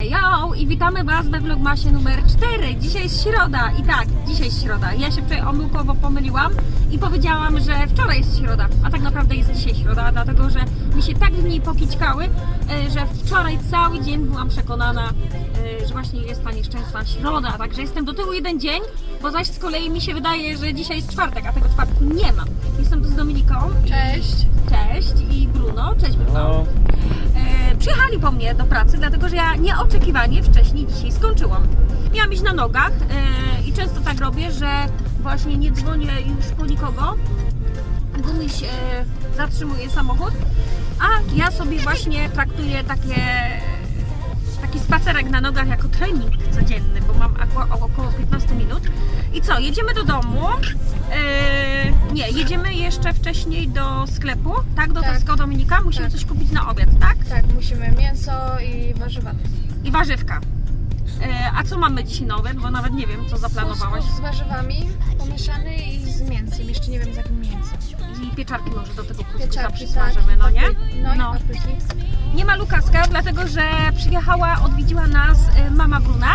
Yo! I witamy Was we vlogmasie numer 4. Dzisiaj jest środa i tak, dzisiaj jest środa. Ja się wczoraj omyłkowo pomyliłam i powiedziałam, że wczoraj jest środa, a tak naprawdę jest dzisiaj środa, dlatego że mi się tak dni pokićkały, e, że wczoraj cały dzień byłam przekonana, że właśnie jest ta nieszczęsna środa, także jestem do tyłu jeden dzień, bo zaś z kolei mi się wydaje, że dzisiaj jest czwartek, a tego czwartku nie ma. Jestem tu z Dominiką. i- Cześć. Cześć i Bruno. Cześć Bruno. E, przyjechali po mnie do pracy, dlatego że ja nieoczekiwanie wcześniej dzisiaj skończyłam. Miałam iść na nogach e, i często tak robię, że właśnie nie dzwonię już po nikogo. Gumiś e, zatrzymuje samochód, a ja sobie właśnie traktuję takie, taki spacerek na nogach jako trening codzienny, bo mam około 15 minut. I co, jedziemy do domu. E, nie, jedziemy jeszcze wcześniej do sklepu, tak? Do Tak. Tesco Dominika. Musimy Tak. coś kupić na obiad, tak? Tak, musimy mięso i warzywa. I warzywka. E, a co mamy dzisiaj nowe? Bo nawet nie wiem, co zaplanowałaś. Kuskus z warzywami pomieszany i z mięsem. Jeszcze nie wiem z jakim mięsem. I pieczarki może do tego kuskusa przysmażymy, tak, no nie? No, No. Nie ma Lukaska, dlatego że przyjechała, odwiedziła nas e, mama Bruna.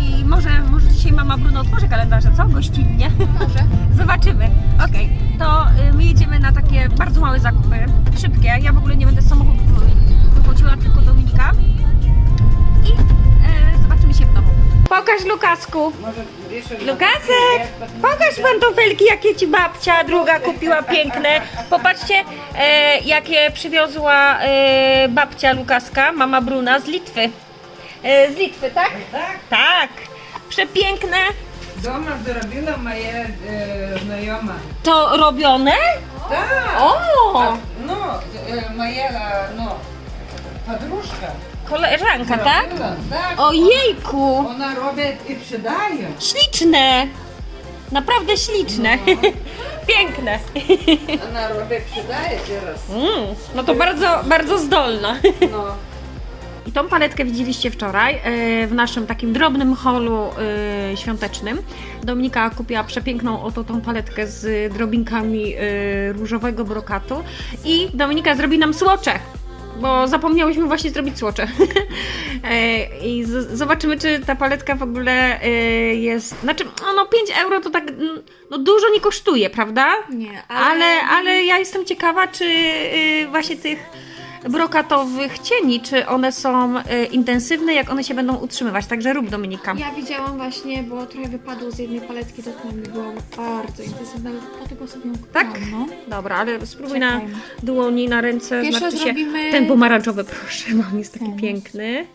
I może, może dzisiaj mama Bruno otworzy kalendarze, co? Gościnnie. Może. Zobaczymy. Okej, to y, my jedziemy na takie bardzo małe zakupy, szybkie. Ja w ogóle nie będę z samochodu wy- wychodziła, tylko Dominika. I e, zobaczymy się w domu. Pokaż Lukasku. Lukasek, pokaż pantofelki, jakie ci babcia druga kupiła piękne. Popatrzcie, e, jakie przywiozła e, babcia Lukaska, mama Bruna z Litwy. E, z Litwy, tak? Tak, Tak. Przepiękne. дома зробила моя е, знайома. To robione? Так, O! ну, е, моя ну, подружка Koleżanka, tak? tak? Ojejku! Ona robię i przydaje. Śliczne! Naprawdę śliczne. No. Piękne. Ona robię przydaje teraz. Mm, no to bardzo, bardzo zdolna. No. I tą paletkę widzieliście wczoraj e, w naszym takim drobnym holu e, świątecznym. Dominika kupiła przepiękną oto tą paletkę z drobinkami e, różowego brokatu i Dominika zrobi nam słocze. Bo zapomniałyśmy właśnie zrobić słocze. E, I zobaczymy, czy ta paletka w ogóle e, jest. Znaczy, no, no 5 euro to tak no, dużo nie kosztuje, prawda? Nie, Ale, ale ja jestem ciekawa, czy y, właśnie tych brokatowych cieni, czy one są y, intensywne, jak one się będą utrzymywać. Także rób Dominika. Ja widziałam właśnie, bo trochę wypadło z jednej paletki, to mi było bardzo intensywne, dlatego sobie ją kupiłam, Tak? no. Dobra, ale spróbuj na Czekaj. dłoni, na ręce. Pierwsze zrobimy- ten pomarańczowy, proszę, bo on jest taki Ten. piękny.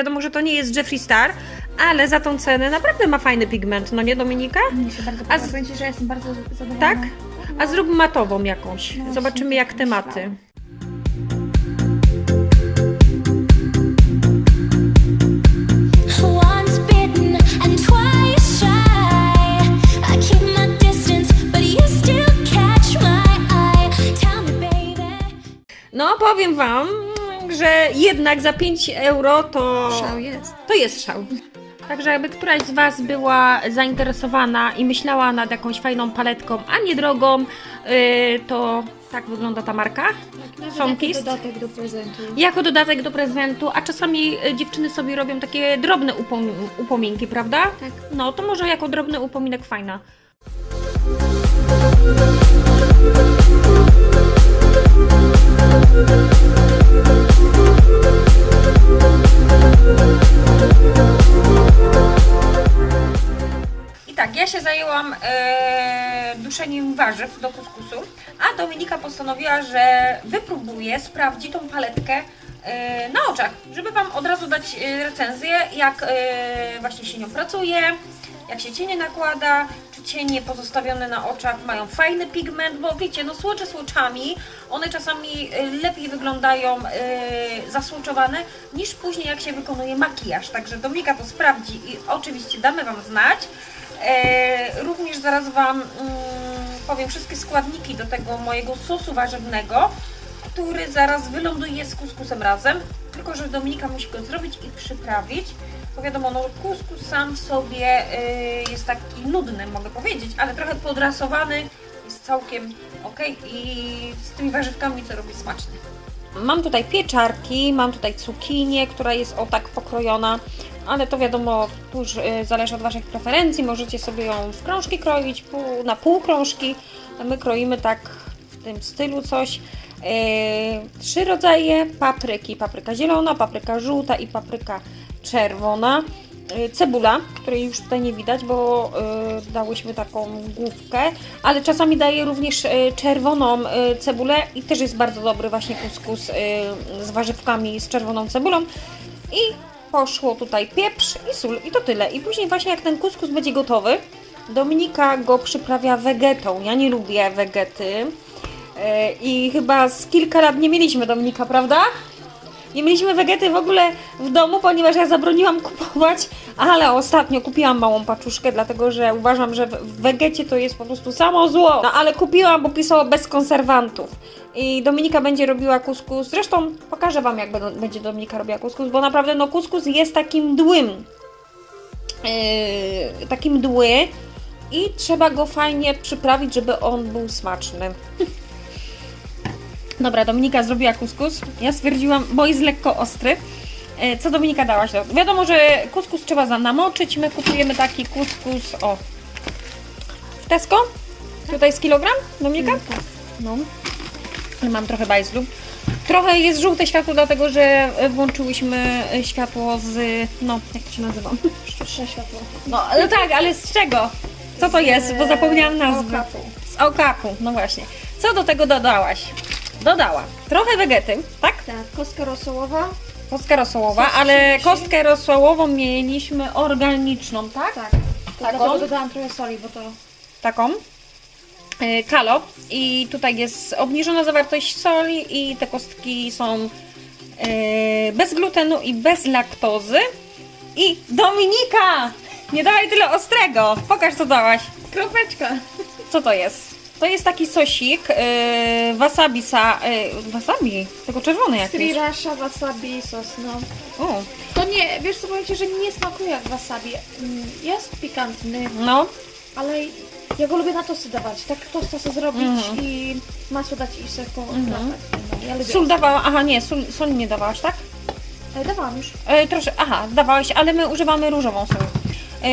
Wiadomo, że to nie jest Jeffree Star, ale za tą cenę naprawdę ma fajny pigment, no nie Dominika? Mnie się bardzo A z- Powiem Ci, że jestem bardzo zadowolona. Tak? A zrób matową jakąś. No, Zobaczymy jak me, baby. No, powiem Wam, że jednak za 5 euro to. Szał jest. To jest szał. Także jakby któraś z Was była zainteresowana i myślała nad jakąś fajną paletką, a nie drogą, yy, to tak wygląda ta marka. Nawet Sunkist. jako dodatek do prezentu. Jako dodatek do prezentu, a czasami y, dziewczyny sobie robią takie drobne upom- upominki, prawda? Tak. No to może jako drobny upominek fajna. I tak, ja się zajęłam e, duszeniem warzyw do kuskusu, a Dominika postanowiła, że wypróbuje, sprawdzi tą paletkę e, na oczach, żeby Wam od razu dać e, recenzję, jak właśnie się nią pracuje, jak się cienie nakłada, cienie pozostawione na oczach mają fajny pigment, bo wiecie, no słocze słoczami, one czasami y, lepiej wyglądają y, zasłoczowane niż później jak się wykonuje makijaż. Także Dominika to sprawdzi i oczywiście damy Wam znać. E, również zaraz Wam mm, powiem wszystkie składniki do tego mojego sosu warzywnego, który zaraz wyląduje z kuskusem razem. Tylko, że Dominika musi go zrobić i przyprawić. Bo wiadomo, no kuskus sam w sobie y, jest taki nudny, mogę powiedzieć, ale trochę podrasowany, jest całkiem ok i z tymi warzywkami co robi smaczny. Mam tutaj pieczarki, mam tutaj cukinię, która jest o tak pokrojona, ale to wiadomo, już y, zależy od Waszych preferencji. Możecie sobie ją w krążki kroić, pół, na pół krążki. My kroimy tak w tym stylu coś. Yy, trzy rodzaje papryki: papryka zielona, papryka żółta i papryka czerwona. Yy, Cebula, której już tutaj nie widać, bo yy, dałyśmy taką główkę, ale czasami daję również yy, czerwoną cebulę i też jest bardzo dobry właśnie kuskus z warzywkami, z czerwoną cebulą. I poszło tutaj pieprz i sól i to tyle. I później właśnie jak ten kuskus będzie gotowy, Dominika go przyprawia wegetą. Ja nie lubię wegety. I chyba z kilka lat nie mieliśmy Dominika, prawda? Nie mieliśmy wegety w ogóle w domu, ponieważ ja zabroniłam kupować, ale ostatnio kupiłam małą paczuszkę, dlatego że uważam, że w wegecie to jest po prostu samo zło. No ale kupiłam, bo pisało bez konserwantów. I Dominika będzie robiła kuskus. Zresztą pokażę Wam, jak będzie Dominika robiła kuskus, bo naprawdę no kuskus jest takim dłym. Yy, takim mdły i trzeba go fajnie przyprawić, żeby on był smaczny. Dobra, Dominika zrobiła kuskus. Ja stwierdziłam, bo jest lekko ostry. E, Co Dominika dałaś? No, Wiadomo, że kuskus trzeba za- namoczyć. My kupujemy taki kuskus, o, w Tesco. Tutaj jest kilogram, Dominika? No. Ale Mam trochę bajzlu. Trochę jest żółte światło, dlatego że e, włączyłyśmy e, światło z, no, jak to się nazywa? Sztuczne światło. No, no tak, ale z czego? Co to jest? Bo zapomniałam nazwy. okapu. Z okapu, no właśnie. Co do tego dodałaś? Dodała trochę wegety, tak? Tak, kostka rosołowa. Kostkę rosołowa, ale kostkę rosołową mieliśmy organiczną, tak? Tak. Taką? Dlatego dodałam trochę soli, bo to Taką. E, Kalo i tutaj jest obniżona zawartość soli i te kostki są e, bez glutenu i bez laktozy. I Dominika! Nie dawaj tyle ostrego! Pokaż co dałaś. kropeczka. Co to jest? To jest taki sosik yy, wasabi sa, yy, wasabi, tylko czerwony jakiś. Sriracha, wasabi, sos, no. To nie, wiesz co powiem Ci, że nie smakuje jak wasabi. Mm, Jest pikantny, no, ale ja go lubię na tosty dawać. Tak tosta sobie zrobić Mhm. i masło dać i sobie połapać. No, ja lubię sól dawała, aha nie, sól, sól nie dawałaś, tak? Ale dawałam już. Yy, trosze, aha, dawałeś, ale my używamy różową sól. Yy,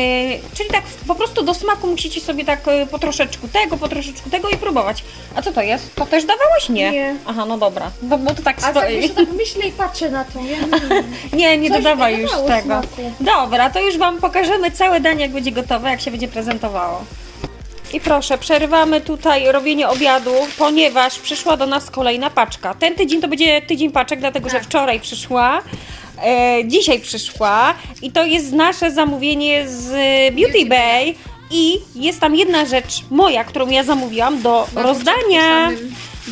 czyli tak po prostu do smaku musicie sobie tak yy, po troszeczku tego, po troszeczku tego i próbować. A co to jest? To też dawałaś? Nie. Nie. Aha, no dobra, bo, bo to tak A tak stoi. wiesz, tak myślę i patrzę na to. Ja nie, Nie, nie Coś dodawaj już dawało tego. smaku. Dobra, to już Wam pokażemy całe danie, jak będzie gotowe, jak się będzie prezentowało. I proszę, przerywamy tutaj robienie obiadu, ponieważ przyszła do nas kolejna paczka. Ten tydzień to będzie tydzień paczek, dlatego że wczoraj przyszła. E, dzisiaj przyszła i to jest nasze zamówienie z Beauty Bay i jest tam jedna rzecz moja, którą ja zamówiłam do rozdania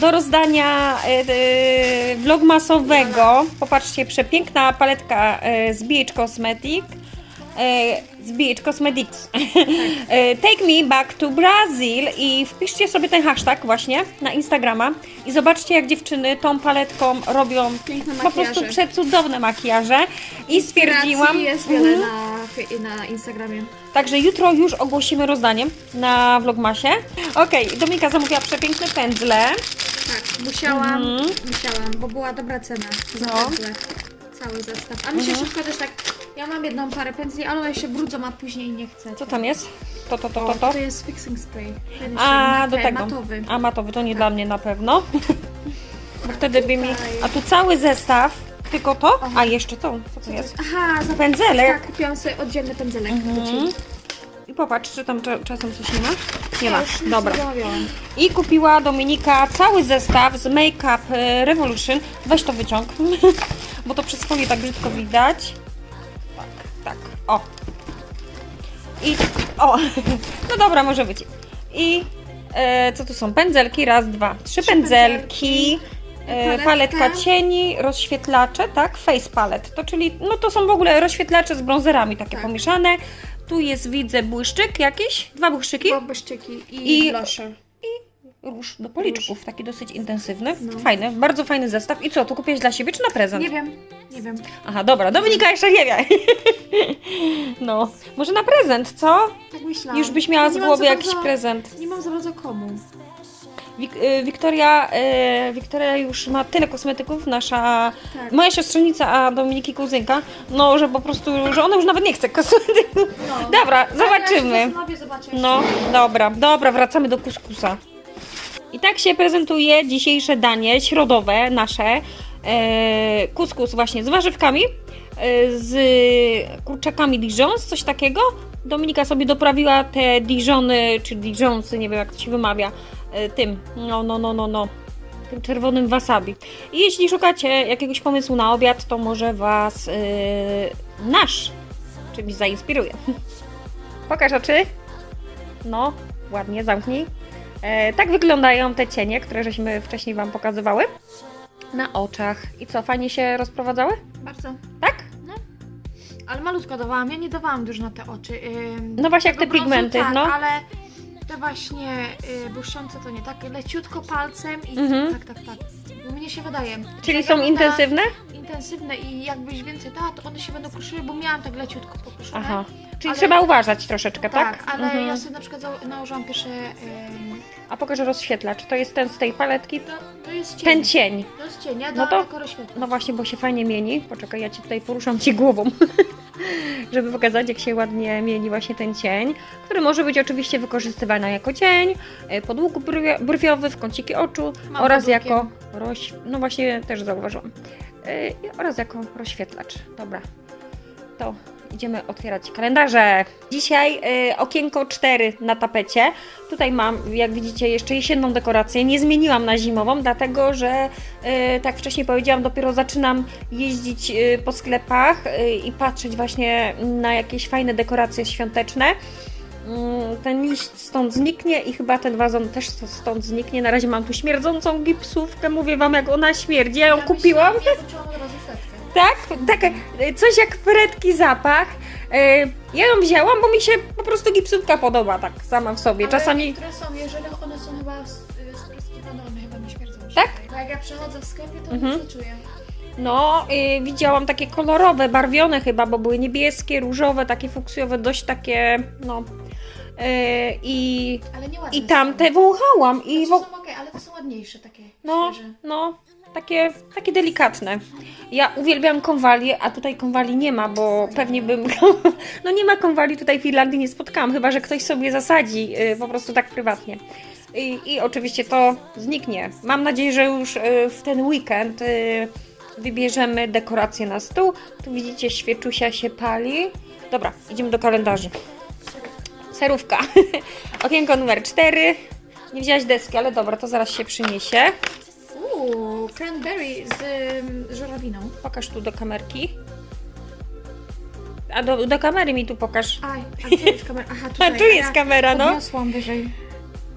do rozdania e, e, vlogmasowego. Popatrzcie, przepiękna paletka e, z BH Cosmetic. E, z BH Cosmetics. E, Take me back to Brazil i wpiszcie sobie ten hashtag właśnie na Instagrama i zobaczcie jak dziewczyny tą paletką robią Piękne po prostu przecudowne makijaże i stwierdziłam, Inspiracji jest wiele Mhm. na, na Instagramie. Także jutro już ogłosimy rozdanie na Vlogmasie. Okej, Dominika zamówiła przepiękne pędzle. Tak, musiałam, Mhm. musiałam, bo była dobra cena za No. pędzle. Cały zestaw. A mi się wszystko też tak, ja mam jedną parę pędzli, ale one się brudzą, a później nie chcę. Co tam jest? To, to, to, to, to. to jest fixing spray. A, do tego. Matowy. A matowy to nie dla mnie na pewno. Bo wtedy by mi. A tu cały zestaw. Tylko to? A jeszcze to. Co to jest? Aha, za Pędzelek. Tak, kupiłam sobie oddzielny pędzelek. Mhm. I popatrz, czy tam cza- czasem coś nie ma? Nie ma. Już nic Dobra. nie. I kupiła Dominika cały zestaw z Make Up e, Revolution. Weź to wyciąg, bo to przez folie tak brzydko widać. Tak. O. I o, no dobra, może być. I e, co tu są? Pędzelki, raz, dwa, trzy, Trzy pędzelki. pędzelki, E, paletka. paletka cieni, rozświetlacze, tak? Face palette. To czyli, no to są w ogóle rozświetlacze z brązerami takie Tak. pomieszane. Tu jest, widzę, błyszczyk jakiś, dwa błyszczyki. Dwa błyszczyki i, I- blusher. Róż do policzków, taki dosyć intensywny. No. Fajny, bardzo fajny zestaw. I co, tu kupiłeś dla siebie czy na prezent? Nie wiem, nie wiem. Aha, dobra, Dominika jeszcze nie wie. No, może na prezent, co? Tak myślałam. Już byś miała z głowy jakiś bardzo- prezent. Nie mam za bardzo komu. Wik- y, Wiktoria, y, Wiktoria już ma tyle kosmetyków, nasza, Tak. moja siostrzenica, a Dominiki kuzynka, no, że po prostu, że ona już nawet nie chce kosmetyków. No. Dobra, Ale Ja zobaczymy. się zastanowię, zobaczę. No, dobra, dobra, wracamy do kuskusa. I tak się prezentuje dzisiejsze danie środowe nasze. E, kuskus właśnie z warzywkami, e, z kurczakami Dijons, coś takiego. Dominika sobie doprawiła te Dijony, czy Dijonsy, nie wiem jak to się wymawia, e, tym, no, no, no, no, no, tym czerwonym wasabi. I jeśli szukacie jakiegoś pomysłu na obiad, to może Was e, nasz czymś zainspiruje. Pokaż oczy. No, ładnie, zamknij. E, tak wyglądają te cienie, które żeśmy wcześniej Wam pokazywały. Na oczach. I co, fajnie się rozprowadzały? Bardzo. Tak? Ale malutko dawałam, ja nie dawałam dużo na te oczy. Ym, No właśnie jak te pigmenty, tak, no. ale te właśnie y, błyszczące to nie, tak leciutko palcem i Mhm. tak, tak, tak. Mnie się wydaje. Czyli są intensywne? Intensywne i jakbyś więcej dała, to one się będą kruszyły, bo miałam tak leciutko pokruszone. Aha. Czyli Ale- trzeba uważać troszeczkę, tak? Tak, ale Mhm. ja sobie na przykład za- nałożyłam pierwsze... Ym, A pokażę rozświetlacz. To jest ten z tej paletki? to, to jest cień. Ten cień. To jest cień, ja No dałam to- tylko rozświetlacz. No właśnie, bo się fajnie mieni. Poczekaj, ja Ci tutaj poruszam Ci głową, żeby pokazać, jak się ładnie mieni właśnie ten cień, który może być oczywiście wykorzystywany jako cień, e, podłóg brwi- brwiowy, w kąciki oczu Mam oraz jako roś... No właśnie, też zauważyłam. I oraz jako rozświetlacz. Dobra, to idziemy otwierać kalendarze. Dzisiaj e, okienko 4 na tapecie. Tutaj mam, jak widzicie, jeszcze jesienną dekorację. Nie zmieniłam na zimową, dlatego że, e, tak wcześniej powiedziałam, dopiero zaczynam jeździć e, po sklepach i patrzeć właśnie na jakieś fajne dekoracje świąteczne. Mm, Ten liść stąd zniknie i chyba ten wazon też stąd zniknie. Na razie mam tu śmierdzącą gipsówkę. Mówię Wam, jak ona śmierdzi. Ja ją kupiłam. Ja setkę. Tak, tak, e, coś jak fretki zapach. E, Ja ją wzięłam, bo mi się po prostu gipsówka podoba tak sama w sobie. Ale Czasami niektóre są, jeżeli one są chyba spryskiwane, one chyba nie śmierdzą. się Tak? Tak, jak ja przechodzę w sklepie, to Mhm. nic nie czuję. no y, widziałam takie kolorowe, barwione chyba, bo były niebieskie, różowe, takie fuksjowe, dość takie no. Y, I, Ale I tamte wąchałam i Znaczy są okej, ale to są ładniejsze takie, no, świeże. no, takie, takie delikatne. Ja uwielbiam konwalie, a tutaj konwali nie ma, bo pewnie bym. No nie ma konwali tutaj w Irlandii nie spotkałam, chyba że ktoś sobie zasadzi y, po prostu tak prywatnie. I, I oczywiście to zniknie. Mam nadzieję, że już y, w ten weekend y, wybierzemy dekorację na stół. Tu widzicie, świeczusia się pali. Dobra, idziemy do kalendarzy. Serówka. Okienko numer 4. Nie wzięłaś deski, ale dobra, to zaraz się przyniesie. Uuu, cranberry z ym, żurawiną. Pokaż tu do kamerki. A do, do kamery mi tu pokaż. Aj, a gdzie jest kamera? Aha, A tutaj. tu jest ja kamera, no. Podniosłam wyżej.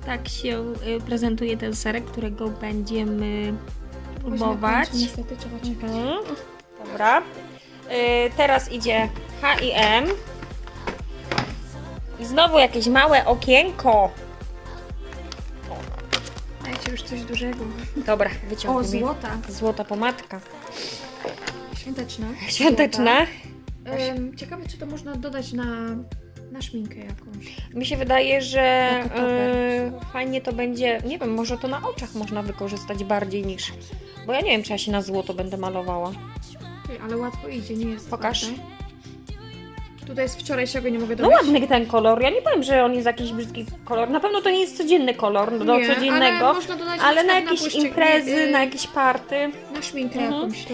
Tak się y, prezentuje ten serek, którego będziemy próbować. końcu Niestety trzeba czekać. Mhm. Dobra. Y, teraz idzie H&M. I znowu jakieś małe okienko. Dajcie już coś dużego. Dobra, O, wyciągnij. mi. złota. Złota pomadka. Świąteczna. Świąteczna. Ym, ciekawe, czy to można dodać na, na szminkę jakąś. Mi się wydaje, że Jako toper. y, fajnie to będzie. Nie wiem, może to na oczach można wykorzystać bardziej niż. Bo ja nie wiem, czy ja się na złoto będę malowała. Ty, ale łatwo idzie, nie jest Pokaż. Tutaj jest wczorajszego, nie mogę No ładny ten kolor. Ja nie powiem, że on jest jakiś brzydki kolor. Na pewno to nie jest codzienny kolor do Nie, codziennego. ale można dodać Ale na przykład jakieś błyszczyk- imprezy, y, na jakieś party. Na szminkę Mhm. jakąś to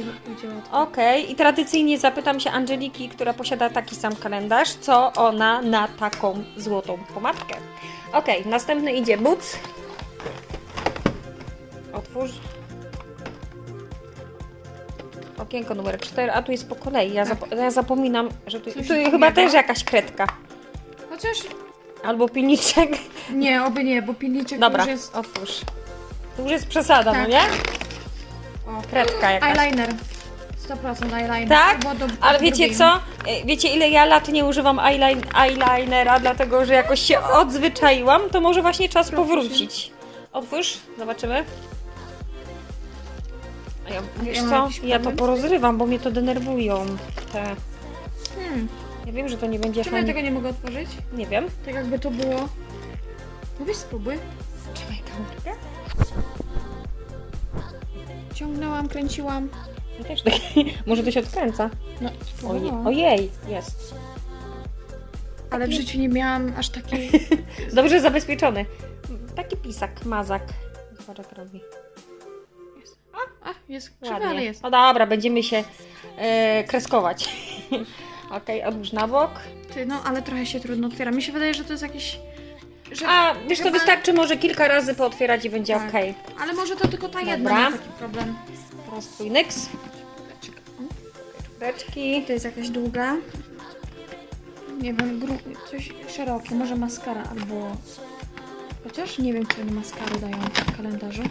łatwo. Okej, i tradycyjnie zapytam się Angeliki, która posiada taki sam kalendarz, co ona na taką złotą pomadkę. Okej, następny idzie Boots. Otwórz. Okienko numer 4, a tu jest po kolei. Ja, zap- ja zapominam, że tu, Coś tu innego. chyba też jakaś kredka. Chociaż Albo pilniczek. nie, oby nie, bo pilniczek Dobra, już jest... otwórz. To już jest przesada, no Tak. nie? O, Kredka jakaś. eyeliner. 100% eyeliner. Tak? Do, Ale wiecie drugiej. co? E, Wiecie ile ja lat nie używam eyeline, eyelinera, dlatego że jakoś się odzwyczaiłam, to może właśnie czas powrócić. Otwórz, zobaczymy. A ja, wiesz mam co? jakiś Ja to problem? porozrywam, bo mnie to denerwują. Te. Hmm. Ja wiem, że to nie będzie Czemu ja fajnie. tego nie mogę otworzyć? Nie wiem. Tak jakby to było... No weź spróbuj. Trzymaj kamerkę. Ciągnęłam, kręciłam. Ja też tak. Może to się odkręca. No, Ojej, spróbowałam. ojej jest. Ale w życiu nie miałam aż takiej... Dobrze zabezpieczony. Taki pisak, mazak. Zobacz jak robi. Jest krzywy, Ładnie. ale jest. No dobra, będziemy się e, kreskować. Okej, odłóż na bok. Ty, no ale trochę się trudno otwiera. Mi się wydaje, że to jest jakiś... Że A wiesz, to chyba- wystarczy może kilka razy pootwierać i będzie Tak. ok. Ale może to tylko ta jedna Dobra. ma taki problem. Teraz twój nyks. Czubeczki. To jest jakaś długa. Nie wiem, gru... coś szerokie, może maskara albo... Chociaż nie wiem, czy oni maskary dają w kalendarzu.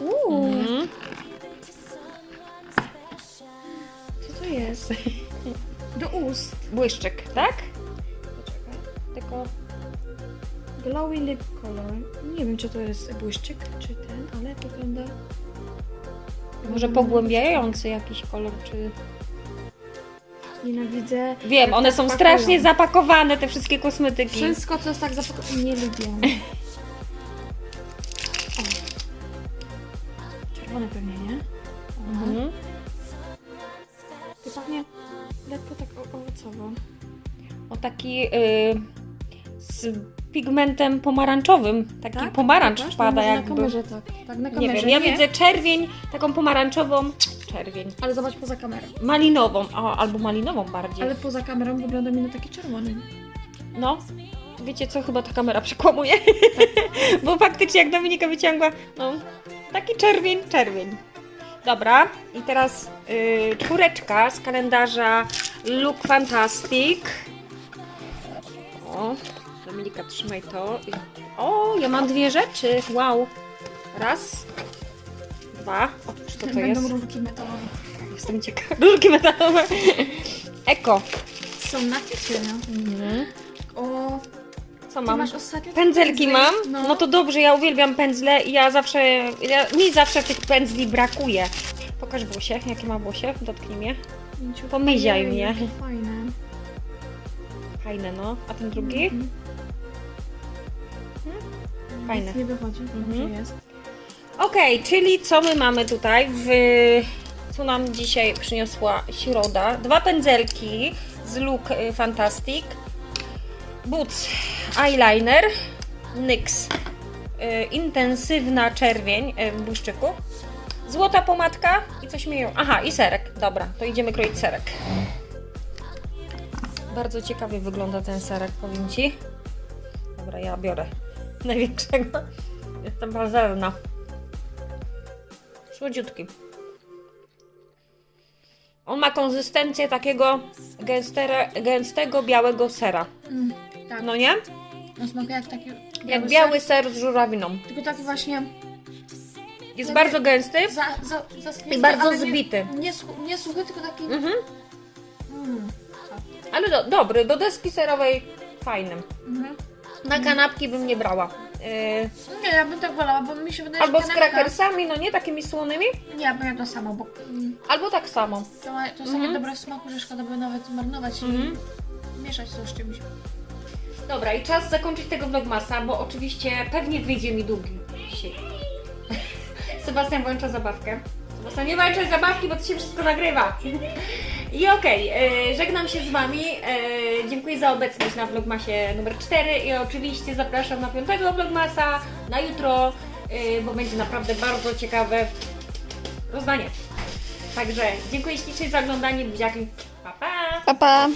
Uuu, Mhm. Jest? Do ust. Błyszczyk, tak? Poczekaj. Tylko Glowy lip color. Nie wiem, czy to jest błyszczyk, czy ten, ale wygląda... może pogłębiający jakiś kolor, czy... Nienawidzę. Wiem, jak one tak są pakują. strasznie zapakowane, te wszystkie kosmetyki. Wszystko, co jest tak zapakowane, nie lubię. O. Czerwone pewnie, nie? Mhm. Lekko tak owocowo. O taki y, z pigmentem pomarańczowym. Taki Tak? Pokaż, wpada no może jakby. Na kamerze tak. Tak, na Nie kamerze. wiem, ja widzę czerwień, taką pomarańczową, czerwień, Ale zobacz poza kamerą. malinową, o, albo malinową bardziej. Ale poza kamerą wygląda mi na taki czerwony. No, wiecie co, chyba ta kamera przekłamuje, bo faktycznie jak Dominika wyciągła, no, taki czerwień, czerwień. Dobra, i teraz y, czwóreczka z kalendarza Look Fantastic. O, Dominika, trzymaj to. O, ja mam dwie rzeczy, wow. Raz, dwa, o, co to Będą jest? rurki metalowe. Jestem ciekawa. Rurki metalowe. Eko. Są na kieszeniach. Mhm. O, Co mam? masz ostatnio Pędzelki pędzle? mam? No. No to dobrze, ja uwielbiam pędzle i ja zawsze, ja, mi zawsze tych pędzli brakuje. Pokaż włosie, jakie ma włosie, dotknij mnie. Pięciu- Pomyziaj Ojej, mnie. jakie Fajne. Fajne no, a ten drugi? Mhm. Fajne. Nic nie wychodzi, dobrze Mhm. jest. Okej, czyli co my mamy tutaj w... Co nam dzisiaj przyniosła środa? Dwa pędzelki z Look Fantastic. Boots eyeliner. NYX. y, Intensywna czerwień y, w błyszczyku. Złota pomadka i coś mi ją... Aha, i serek. Dobra, to idziemy kroić serek. Bardzo ciekawie wygląda ten serek, powiem Ci. Dobra, ja biorę największego. Jestem pazerna. Słodziutki. On ma konsystencję takiego gęstera, gęstego białego sera. Mm, tak, No nie? on smakuje jak taki Jak biały ser z żurawiną. Tylko taki właśnie Jest Takie- bardzo gęsty. za, za, zaschnięty, I bardzo ale zbity. Nie, su- nie suchy, tylko taki... Mhm. Mm. Ale do, dobry, do deski serowej fajnym. Mhm. Na kanapki bym nie brała. Yy, Nie, ja bym tak wolała, bo mi się wydaje, albo że z kanapka- crackersami, no nie takimi słonymi, Nie, ja bym jadła sama, bo mm, albo tak samo. to, ma, to jest Mhm. takie dobre w smaku, że szkoda by nawet zmarnować Mhm. i mieszać to z czymś. Dobra, i czas zakończyć tego vlogmasa, bo oczywiście pewnie wyjdzie mi długi dzisiaj. Sebastian włącza zabawkę. Sebastian, nie włączaj zabawki, bo to się wszystko nagrywa. I okej, e, żegnam się z Wami. E, dziękuję za obecność na vlogmasie numer 4 i oczywiście zapraszam na piątego vlogmasa, na jutro, e, bo będzie naprawdę bardzo ciekawe rozdanie. Także dziękuję ślicznie za oglądanie. Buziaki. Pa, pa! Pa, pa!